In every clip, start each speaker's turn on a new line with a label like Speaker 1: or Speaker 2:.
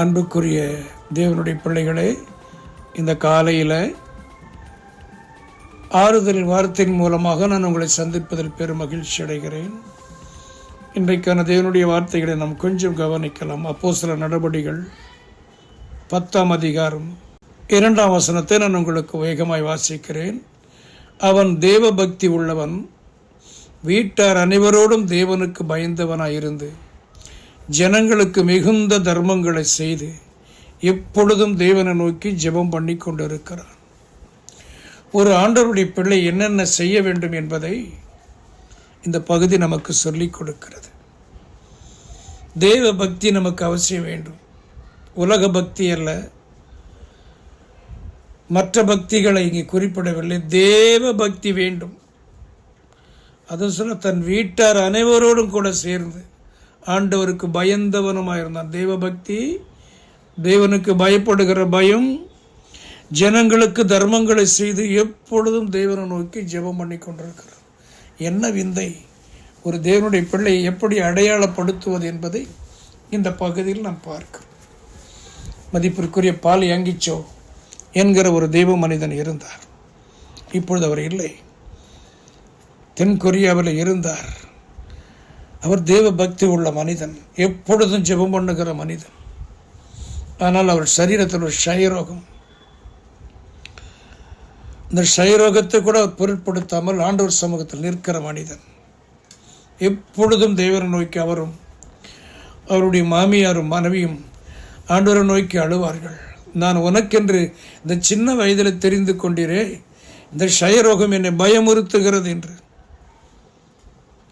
Speaker 1: அன்புக்குரிய தேவனுடைய பிள்ளைகளே இந்த காலையில் ஆறுதல் வார்த்தையின் மூலமாக நான் உங்களை சந்திப்பதில் பெரும் மகிழ்ச்சி அடைகிறேன். இன்றைக்கான தேவனுடைய வார்த்தைகளை நாம் கொஞ்சம் கவனிக்கலாம். அப்போ சில நடவடிகள் பத்தாம் அதிகாரம் இரண்டாம் வசனத்தை நான் உங்களுக்கு வேகமாய் வாசிக்கிறேன். அவன் தேவ பக்தி உள்ளவன் வீட்டார் அனைவரோடும் தேவனுக்கு பயந்தவனாயிருந்து ஜனங்களுக்கு மிகுந்த தர்மங்களை செய்து எப்பொழுதும் தேவனை நோக்கி ஜெபம் பண்ணி கொண்டிருக்கிறான் ஒரு ஆண்டவருடைய பிள்ளை என்னென்ன செய்ய வேண்டும் என்பதை இந்த பகுதி நமக்கு சொல்லிக் கொடுக்கிறது. தேவ பக்தி நமக்கு அவசியம் வேண்டும். உலக பக்தி அல்ல. மற்ற பக்திகளை இங்கே குறிப்பிடவில்லை. தேவ பக்தி வேண்டும். அது சொல்ல தன் வீட்டார் அனைவரோடும் கூட சேர்ந்து ஆண்டவருக்கு பயந்தவனுமாக இருந்தான் தேவ பக்தி தேவனுக்கு பயப்படுகிற பயம் ஜனங்களுக்கு தர்மங்களை செய்து எப்பொழுதும் தேவனை நோக்கி ஜெபம் பண்ணி கொண்டிருக்கிறார் என்ன விந்தை? ஒரு தேவனுடைய பிள்ளையை எப்படி அடையாளப்படுத்துவது என்பதை இந்த பகுதியில் நாம் பார்க்கிறோம். மதிப்பிற்குரிய பால் யாங்கிச்சோ என்கிற ஒரு தெய்வ மனிதன் இருந்தார். இப்பொழுது அவர் இல்லை. தென் கொரியாவில் இருந்தார். அவர் தேவ பக்தி உள்ள மனிதன் எப்பொழுதும் ஜெபம் பண்ணுகிற மனிதன். ஆனால் அவர் சரீரத்தில் ஒரு ஷயரோகம் இந்த ஷயரோகத்தை கூட அவர் பொருட்படுத்தாமல் ஆண்டவர் சமூகத்தில் நிற்கிற மனிதன். எப்பொழுதும் தேவரை நோக்கி அவரும் அவருடைய மாமியாரும் மனைவியும் ஆண்டவரை நோக்கி அழுவார்கள். நான் உனக்கென்று இந்த சின்ன வயதில் தெரிந்து கொண்டீரே இந்த ஷயரோகம் என்னை பயமுறுத்துகிறது என்று.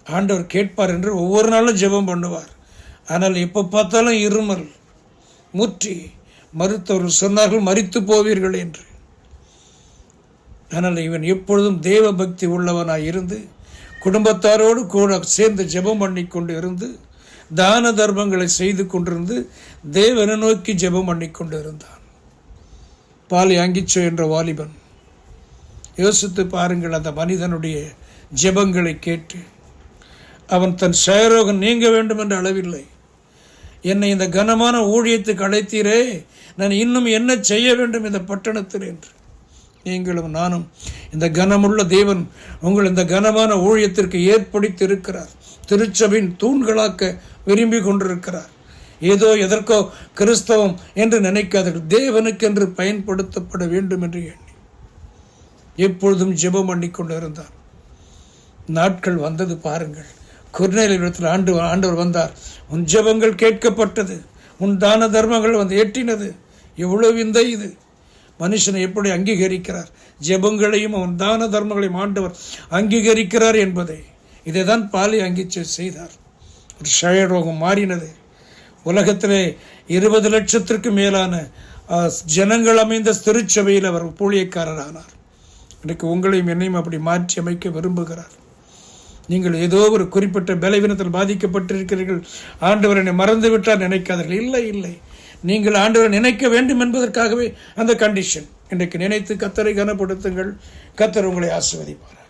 Speaker 1: ஆண்டவர் கேட்பார் என்று ஒவ்வொரு நாளும் ஜெபம் பண்ணுவார். ஆனால் எப்போ பார்த்தாலும் இருமல் முற்றி மருத்துவர்கள் சொன்னார்கள் மறித்து போவீர்கள் என்று. ஆனால் இவன் எப்பொழுதும் தேவ பக்தி உள்ளவனாய் இருந்து குடும்பத்தாரோடு கூட சேர்ந்து ஜெபம் பண்ணி கொண்டு இருந்து தான தர்மங்களை செய்து கொண்டிருந்து தேவனை நோக்கி ஜெபம் பண்ணி கொண்டு இருந்தான் பால் யாங்கிச்சோ என்ற வாலிபன் யோசித்து பாருங்கள் அந்த மனிதனுடைய ஜெபங்களை கேட்டு அவன் தன் செயரோகம் நீங்க வேண்டும் என்ற அளவில்லை. என்னை இந்த கனமான ஊழியத்துக்கு அழைத்தீரே நான் இன்னும் என்ன செய்ய வேண்டும் இந்த பட்டணத்தில் என்று. நீங்களும் நானும் இந்த கனமுள்ள தேவன் உங்கள் இந்த கனமான ஊழியத்திற்கு ஏற்படுத்தி இருக்கிறார் திருச்சபின் தூண்களாக்க விரும்பி கொண்டிருக்கிறார். ஏதோ எதற்கோ கிறிஸ்தவம் என்று நினைக்காதீர்கள். தேவனுக்கென்று பயன்படுத்தப்பட வேண்டும் என்று எண்ணி. எப்பொழுதும் ஜெபம் பண்ணி கொண்டிருந்தார் நாட்கள் வந்தது பாருங்கள். குர்நேலிடத்தில் ஆண்டு ஆண்டவர் வந்தார். உன் ஜெபங்கள் கேட்கப்பட்டது. உன் தான தர்மங்கள் வந்து எட்டினது எவ்வளவு இந்த இது. மனுஷனை எப்படி அங்கீகரிக்கிறார்? ஜெபங்களையும் அவன் தான தர்மங்களையும் ஆண்டவர் அங்கீகரிக்கிறார் என்பதை. இதை தான் பாலி அங்கிச்சு செய்தார். ஒரு ஷயரோகம் மாறினது. உலகத்திலே இருபது லட்சத்திற்கு மேலான ஜனங்கள் அமைந்த திருச்சபையில் அவர் ஊழியக்காரர் ஆனார் இன்றைக்கு உங்களையும் என்னையும் அப்படி மாற்றி அமைக்க விரும்புகிறார். நீங்கள் ஏதோ ஒரு குறிப்பிட்ட பலவீனத்தில் பாதிக்கப்பட்டிருக்கிறீர்கள். ஆண்டவர் என்னை மறந்து விட்டார் நினைக்காதீர்கள். இல்லை இல்லை. நீங்கள் ஆண்டவரை நினைக்க வேண்டும் என்பதற்காகவே அந்த கண்டிஷன் இன்றைக்கு நினைத்து கத்தரை கனப்படுத்துங்கள். கத்தர் உங்களை ஆசிர்வதிப்பார்